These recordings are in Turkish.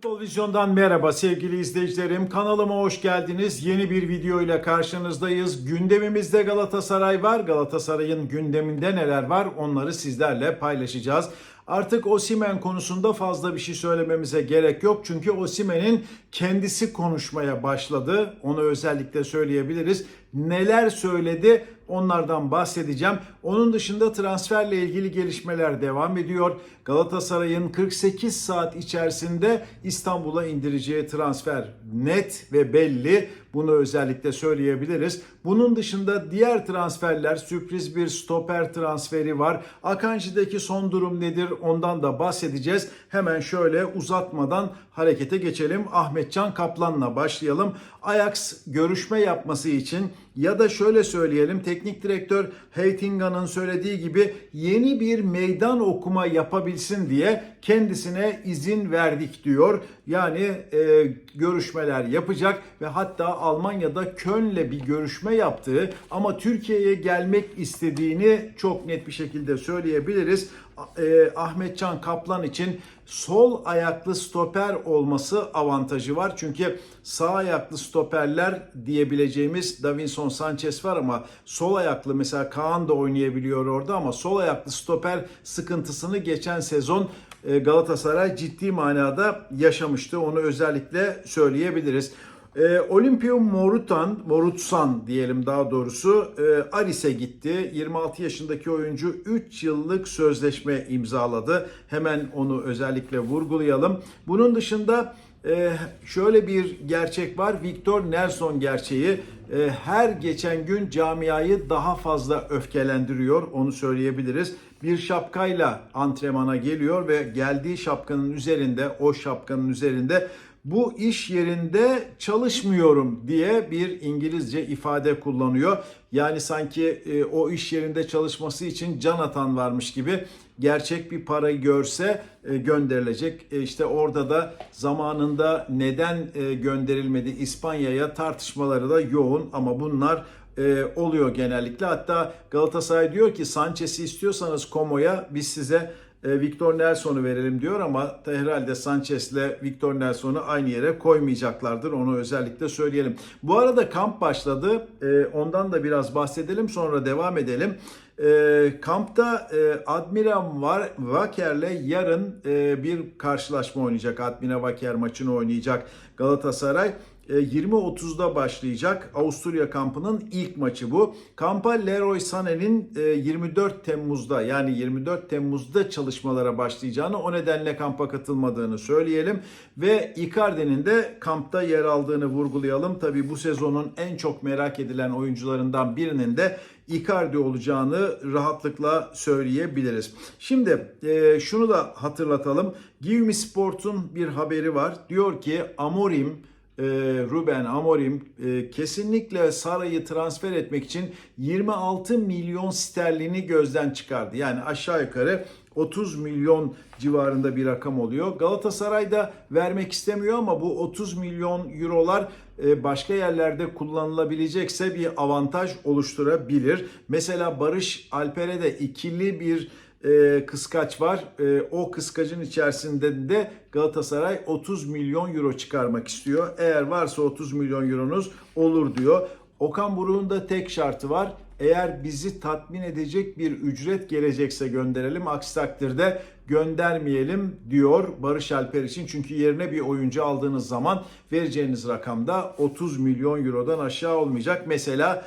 futbol Vizyon'dan merhaba sevgili izleyicilerim. Kanalıma hoş geldiniz. Yeni bir video ile karşınızdayız. Gündemimizde Galatasaray var. Galatasaray'ın gündeminde neler var onları sizlerle paylaşacağız. Artık Osimen konusunda fazla bir şey söylememize gerek yok. Çünkü Osimen'in kendisi konuşmaya başladı. Onu özellikle söyleyebiliriz. Neler söyledi onlardan bahsedeceğim. Onun dışında transferle ilgili gelişmeler devam ediyor. Galatasaray'ın 48 saat içerisinde İstanbul'a indireceği transfer net ve belli. Bunu özellikle söyleyebiliriz. Bunun dışında diğer transferler sürpriz bir stoper transferi var. Akanji'deki son durum nedir ondan da bahsedeceğiz. Hemen şöyle uzatmadan harekete geçelim. Ahmetcan Kaplan'la başlayalım. Ajax görüşme yapması için ya da şöyle söyleyelim teknik direktör Heitinga'nın söylediği gibi yeni bir meydan okuma yapabilsin diye kendisine izin verdik diyor. Yani e, görüşmeler yapacak ve hatta Almanya'da Köln'le bir görüşme yaptığı ama Türkiye'ye gelmek istediğini çok net bir şekilde söyleyebiliriz. E, Ahmetcan Kaplan için sol ayaklı stoper olması avantajı var. Çünkü sağ ayaklı stoperler diyebileceğimiz Davinson Sanchez var ama sol ayaklı mesela Kaan da oynayabiliyor orada ama sol ayaklı stoper sıkıntısını geçen sezon e, Galatasaray ciddi manada yaşamıştı. Onu özellikle söyleyebiliriz. E, Olimpium Morutan, Morutsan diyelim daha doğrusu e, Aris'e gitti. 26 yaşındaki oyuncu 3 yıllık sözleşme imzaladı. Hemen onu özellikle vurgulayalım. Bunun dışında e, şöyle bir gerçek var. Victor Nelson gerçeği e, her geçen gün camiayı daha fazla öfkelendiriyor. Onu söyleyebiliriz. Bir şapkayla antrenmana geliyor ve geldiği şapkanın üzerinde, o şapkanın üzerinde bu iş yerinde çalışmıyorum diye bir İngilizce ifade kullanıyor. Yani sanki e, o iş yerinde çalışması için can atan varmış gibi gerçek bir parayı görse e, gönderilecek. E, işte orada da zamanında neden e, gönderilmedi İspanya'ya tartışmaları da yoğun ama bunlar e, oluyor genellikle. Hatta Galatasaray diyor ki Sanchez'i istiyorsanız Como'ya biz size Victor Nelson'u verelim diyor ama herhalde Sanchez'le Victor Nelson'u aynı yere koymayacaklardır. Onu özellikle söyleyelim. Bu arada kamp başladı. E, ondan da biraz bahsedelim sonra devam edelim. E, kampta e, Admira var Vaker'le yarın e, bir karşılaşma oynayacak. Admira Vaker maçını oynayacak Galatasaray. E, 20.30'da başlayacak Avusturya kampının ilk maçı bu. Kampa Leroy Sané'nin e, 24 Temmuz'da yani 24 Temmuz'da çalışmalara başlayacağını o nedenle kampa katılmadığını söyleyelim. Ve Icardi'nin de kampta yer aldığını vurgulayalım. Tabii bu sezonun en çok merak edilen oyuncularından birinin de Icardi olacağını rahatlıkla söyleyebiliriz. Şimdi e, şunu da hatırlatalım. Give Me Sport'un bir haberi var. Diyor ki Amorim e, Ruben Amorim e, kesinlikle Saray'ı transfer etmek için 26 milyon sterlini gözden çıkardı. Yani aşağı yukarı 30 milyon civarında bir rakam oluyor. Galatasaray da vermek istemiyor ama bu 30 milyon eurolar e, başka yerlerde kullanılabilecekse bir avantaj oluşturabilir. Mesela Barış Alper'e de ikili bir e, kıskaç var. E, o kıskacın içerisinde de Galatasaray 30 milyon euro çıkarmak istiyor. Eğer varsa 30 milyon euronuz olur diyor. Okan Buruk'un da tek şartı var. Eğer bizi tatmin edecek bir ücret gelecekse gönderelim. Aksi takdirde göndermeyelim diyor Barış Alper için. Çünkü yerine bir oyuncu aldığınız zaman vereceğiniz rakamda 30 milyon eurodan aşağı olmayacak. Mesela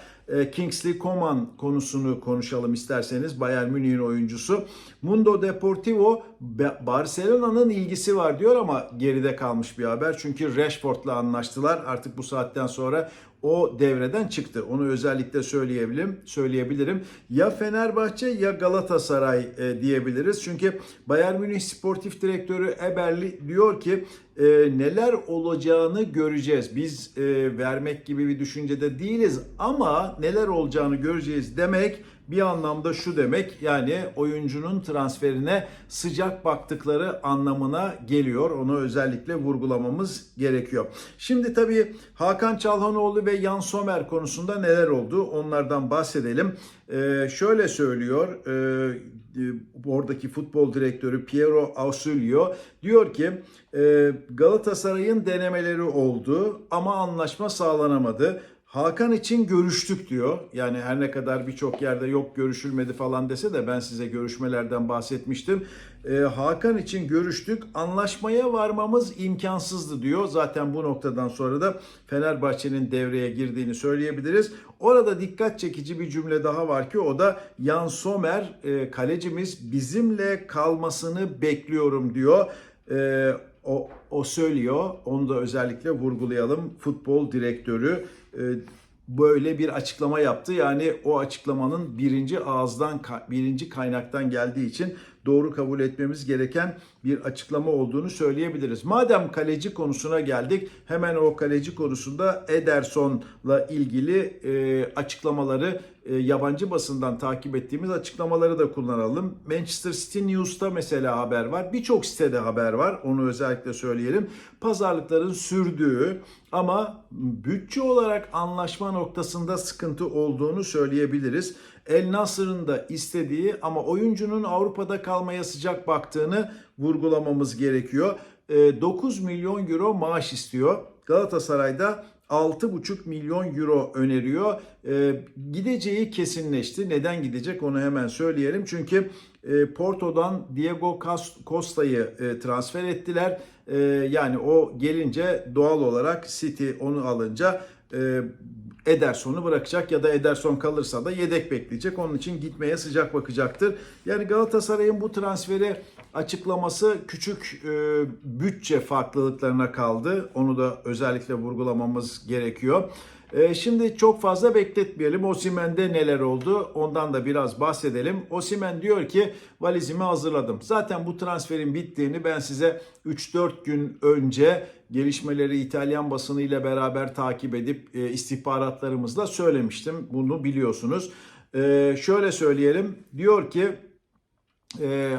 Kingsley Coman konusunu konuşalım isterseniz Bayern Münih'in oyuncusu. Mundo Deportivo Barcelona'nın ilgisi var diyor ama geride kalmış bir haber. Çünkü Rashford'la anlaştılar. Artık bu saatten sonra o devreden çıktı. Onu özellikle söyleyebilirim. Söyleyebilirim. Ya Fenerbahçe ya Galatasaray e, diyebiliriz. Çünkü Bayern Münih Sportif Direktörü Eberli diyor ki e, neler olacağını göreceğiz. Biz e, vermek gibi bir düşüncede değiliz ama neler olacağını göreceğiz demek bir anlamda şu demek yani oyuncunun transferine sıcak baktıkları anlamına geliyor. Onu özellikle vurgulamamız gerekiyor. Şimdi tabii Hakan Çalhanoğlu ve Yan Somer konusunda neler oldu onlardan bahsedelim. Ee, şöyle söylüyor e, e, oradaki futbol direktörü Piero Ausilio diyor ki e, Galatasaray'ın denemeleri oldu ama anlaşma sağlanamadı. Hakan için görüştük diyor. Yani her ne kadar birçok yerde yok görüşülmedi falan dese de ben size görüşmelerden bahsetmiştim. Ee, Hakan için görüştük. Anlaşmaya varmamız imkansızdı diyor. Zaten bu noktadan sonra da Fenerbahçe'nin devreye girdiğini söyleyebiliriz. Orada dikkat çekici bir cümle daha var ki o da Yan Somer e, kalecimiz bizimle kalmasını bekliyorum diyor. Ee, o, o söylüyor. Onu da özellikle vurgulayalım. Futbol direktörü e, böyle bir açıklama yaptı. Yani o açıklamanın birinci ağızdan, birinci kaynaktan geldiği için doğru kabul etmemiz gereken bir açıklama olduğunu söyleyebiliriz. Madem kaleci konusuna geldik, hemen o kaleci konusunda Ederson'la ilgili e, açıklamaları e, yabancı basından takip ettiğimiz açıklamaları da kullanalım. Manchester City News'ta mesela haber var. Birçok sitede haber var. Onu özellikle söyleyelim. Pazarlıkların sürdüğü ama bütçe olarak anlaşma noktasında sıkıntı olduğunu söyleyebiliriz. El Nasır'ın da istediği ama oyuncunun Avrupa'da kalmaya sıcak baktığını vurgulamamız gerekiyor. 9 milyon euro maaş istiyor. Galatasaray'da 6,5 milyon euro öneriyor. Ee, gideceği kesinleşti. Neden gidecek onu hemen söyleyelim. Çünkü e, Porto'dan Diego Costa'yı e, transfer ettiler. E, yani o gelince doğal olarak City onu alınca e, Ederson'u bırakacak ya da Ederson kalırsa da yedek bekleyecek. Onun için gitmeye sıcak bakacaktır. Yani Galatasaray'ın bu transferi açıklaması küçük e, bütçe farklılıklarına kaldı. Onu da özellikle vurgulamamız gerekiyor. E, şimdi çok fazla bekletmeyelim. Osimen'de neler oldu? Ondan da biraz bahsedelim. Osimen diyor ki valizimi hazırladım. Zaten bu transferin bittiğini ben size 3-4 gün önce gelişmeleri İtalyan basını ile beraber takip edip e, istihbaratlarımızla söylemiştim. Bunu biliyorsunuz. E, şöyle söyleyelim. Diyor ki e,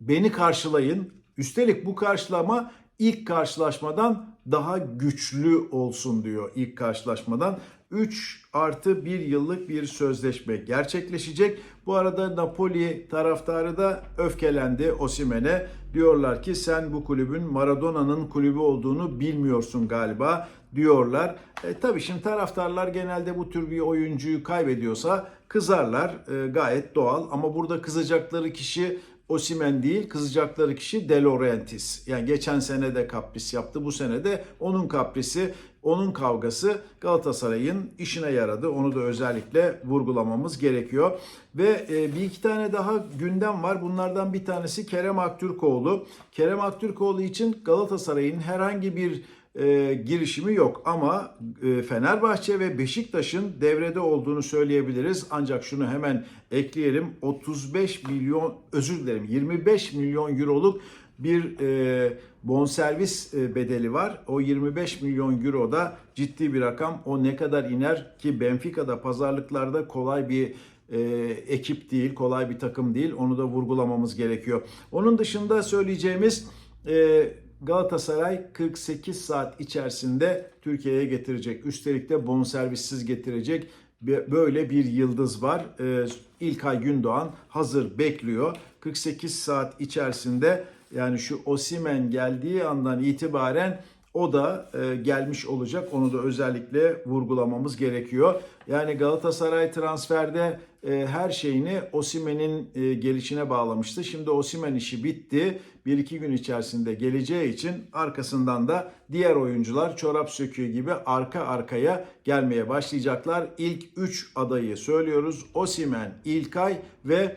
beni karşılayın. Üstelik bu karşılama ilk karşılaşmadan daha güçlü olsun diyor ilk karşılaşmadan. 3 artı 1 yıllık bir sözleşme gerçekleşecek. Bu arada Napoli taraftarı da öfkelendi Osimen'e. Diyorlar ki sen bu kulübün Maradona'nın kulübü olduğunu bilmiyorsun galiba diyorlar. E, tabii şimdi taraftarlar genelde bu tür bir oyuncuyu kaybediyorsa kızarlar. E, gayet doğal ama burada kızacakları kişi Osimen değil kızacakları kişi De Laurentiis. Yani geçen sene de kapris yaptı. Bu sene de onun kaprisi, onun kavgası Galatasaray'ın işine yaradı. Onu da özellikle vurgulamamız gerekiyor. Ve e, bir iki tane daha gündem var. Bunlardan bir tanesi Kerem Aktürkoğlu. Kerem Aktürkoğlu için Galatasaray'ın herhangi bir e, girişimi yok ama e, Fenerbahçe ve Beşiktaş'ın devrede olduğunu söyleyebiliriz. Ancak şunu hemen ekleyelim. 35 milyon özür dilerim 25 milyon euroluk bir e, bonservis e, bedeli var. O 25 milyon euro da ciddi bir rakam. O ne kadar iner ki Benfica'da pazarlıklarda kolay bir e, ekip değil, kolay bir takım değil. Onu da vurgulamamız gerekiyor. Onun dışında söyleyeceğimiz e, Galatasaray 48 saat içerisinde Türkiye'ye getirecek. Üstelik de bonservissiz getirecek. Böyle bir yıldız var. Ee, İlkay Gündoğan hazır bekliyor. 48 saat içerisinde yani şu Osimen geldiği andan itibaren o da e, gelmiş olacak. Onu da özellikle vurgulamamız gerekiyor. Yani Galatasaray transferde e, her şeyini Osimen'in e, gelişine bağlamıştı. Şimdi Osimen işi bitti. Bir iki gün içerisinde geleceği için arkasından da diğer oyuncular çorap söküğü gibi arka arkaya gelmeye başlayacaklar. İlk 3 adayı söylüyoruz. Osimen, İlkay ve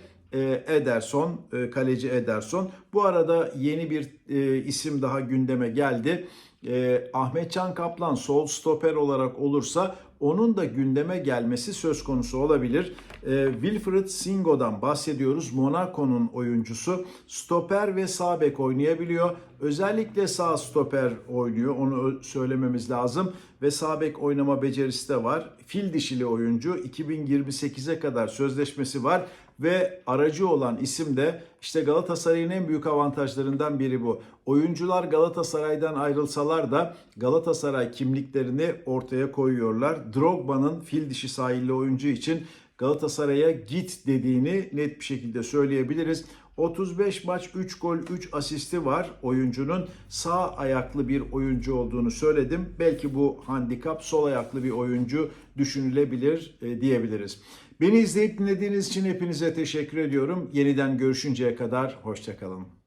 Ederson, e, kaleci Ederson. Bu arada yeni bir e, isim daha gündeme geldi. E, Ahmet Can Kaplan sol stoper olarak olursa onun da gündeme gelmesi söz konusu olabilir. E, Wilfried Singo'dan bahsediyoruz. Monaco'nun oyuncusu. Stoper ve sağ bek oynayabiliyor. Özellikle sağ stoper oynuyor. Onu söylememiz lazım. Ve sağ bek oynama becerisi de var. Fil dişili oyuncu. 2028'e kadar sözleşmesi var ve aracı olan isim de işte Galatasaray'ın en büyük avantajlarından biri bu. Oyuncular Galatasaray'dan ayrılsalar da Galatasaray kimliklerini ortaya koyuyorlar. Drogba'nın fil dişi sahilli oyuncu için Galatasaray'a git dediğini net bir şekilde söyleyebiliriz. 35 maç 3 gol 3 asisti var oyuncunun. Sağ ayaklı bir oyuncu olduğunu söyledim. Belki bu handikap sol ayaklı bir oyuncu düşünülebilir e, diyebiliriz. Beni izleyip dinlediğiniz için hepinize teşekkür ediyorum. Yeniden görüşünceye kadar hoşçakalın.